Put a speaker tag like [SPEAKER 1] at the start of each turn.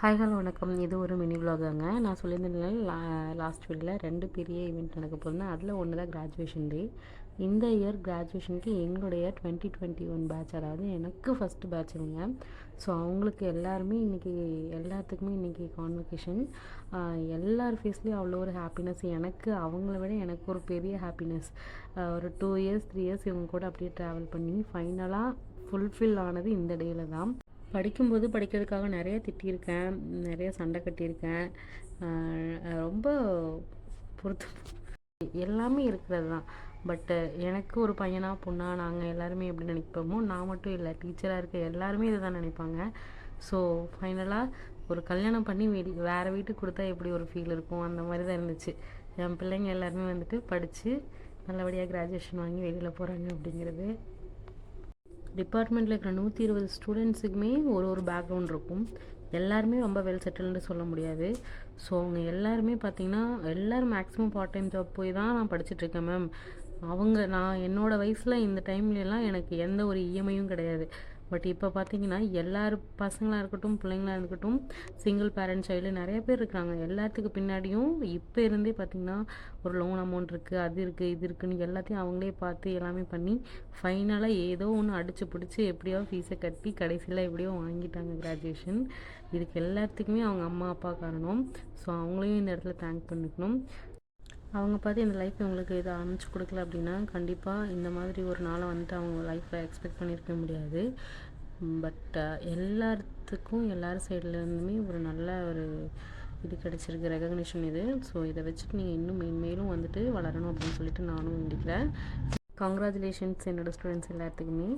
[SPEAKER 1] Hi hello வணக்கம். இது ஒரு மினி விலாகாங்க நான் சொல்லியிருந்தேன் லா லாஸ்ட் வீக்கில் ரெண்டு பெரிய ஈவெண்ட் நடக்க போகிறேன் அதில் ஒன்று தான் கிராஜுவேஷன் டே இந்த இயர் கிராஜுவேஷனுக்கு எங்களுடைய டுவெண்ட்டி டுவெண்ட்டி ஒன் பேட்ச் அதாவது எனக்கு ஃபஸ்ட்டு பேட்ச் இவங்க ஸோ அவங்களுக்கு எல்லாருமே இன்றைக்கி எல்லாத்துக்குமே இன்றைக்கி கான்வெகேஷன் எல்லார் ஃபேஸ்லேயும் அவ்வளோ ஒரு ஹாப்பினஸ் எனக்கு அவங்கள விட எனக்கு ஒரு பெரிய ஹாப்பினஸ் ஒரு டூ இயர்ஸ் த்ரீ இயர்ஸ் இவங்க கூட அப்படியே ட்ராவல் பண்ணி ஃபைனலாக ஃபுல்ஃபில் ஆனது இந்த டேயில் தான். படிக்கும்போது படிக்கிறதுக்காக நிறைய திட்டியிருக்கேன் நிறைய சண்டை கட்டியிருக்கேன். ரொம்ப பொறுத்து எல்லாமே இருக்கிறது தான். பட்டு எனக்கு ஒரு பையனா பொண்ணா நாங்கள் எல்லாருமே எப்படி நினைப்போமோ நான் மட்டும் இல்லை டீச்சராக இருக்க எல்லாருமே இதை தான் நினைப்பாங்க. ஸோ ஃபைனலாக ஒரு கல்யாணம் பண்ணி வெளி வேறு வீட்டுக்கு கொடுத்தா எப்படி ஒரு ஃபீல் இருக்கும்? அந்த மாதிரி தான் இருந்துச்சு. என் பிள்ளைங்க எல்லாருமே வந்துட்டு படித்து நல்லபடியாக கிராஜுவேஷன் வாங்கி வெளியில் போகிறாங்க அப்படிங்கிறது டிபார்ட்மெண்ட்டில் இருக்கிற நூற்றி இருபது ஸ்டூடெண்ட்ஸுக்குமே ஒரு ஒரு பேக்ரவுண்ட் இருக்கும். எல்லாருமே ரொம்ப வெல் செட்டில்டு சொல்ல முடியாது. ஸோ அவங்க எல்லாருமே பார்த்தீங்கன்னா எல்லோரும் மேக்ஸிமம் பார்ட் டைம் ஜாப் போய் தான் நான் படிச்சுட்ருக்கேன் மேம் அவங்க நான் என்னோடய வயசில் இந்த டைம்லலாம் எனக்கு எந்த ஒரு இஎம்ஐயும் கிடையாது. பட் இப்போ பார்த்தீங்கன்னா எல்லார் பசங்களாக இருக்கட்டும் பிள்ளைங்களா இருக்கட்டும் சிங்கிள் பேரண்ட்ஸ் சைடில் நிறைய பேர் இருக்காங்க. எல்லாத்துக்கு பின்னாடியும் இப்போ இருந்தே பார்த்திங்கன்னா ஒரு லோன் அமௌண்ட் இருக்குது அது இருக்குது இது இருக்குதுன்னு எல்லாத்தையும் அவங்களே பார்த்து எல்லாமே பண்ணி ஃபைனலாக ஏதோ ஒன்று அடித்து பிடிச்சி எப்படியோ ஃபீஸை கட்டி கடைசியில் எப்படியோ வாங்கிட்டாங்க கிராஜுவேஷன் இதுக்கு எல்லாத்துக்குமே அவங்க அம்மா அப்பா காரணம். ஸோ அவங்களையும் இந்த இடத்துல தேங்க் பண்ணிக்கணும். அவங்க பார்த்து இந்த லைஃப் இவங்களுக்கு இதை அமைச்சு கொடுக்கல அப்படின்னா கண்டிப்பாக இந்த மாதிரி ஒரு நாளை வந்துட்டு அவங்க லைஃப்பில் எக்ஸ்பெக்ட் பண்ணியிருக்க முடியாது. பட் எல்லாத்துக்கும் எல்லார் சைட்லேருந்துமே ஒரு நல்ல ஒரு இது கிடச்சிருக்கு ரெகக்னிஷன் இது. ஸோ இதை வச்சுட்டு நீங்கள் இன்னும் மென்மேலும் வந்துட்டு வளரணும் அப்படின்னு சொல்லிட்டு நானும் வேண்டிக்கிறேன். கங்க்ராச்சுலேஷன்ஸ் என்னோடய ஸ்டூடெண்ட்ஸ் எல்லாத்துக்குமே.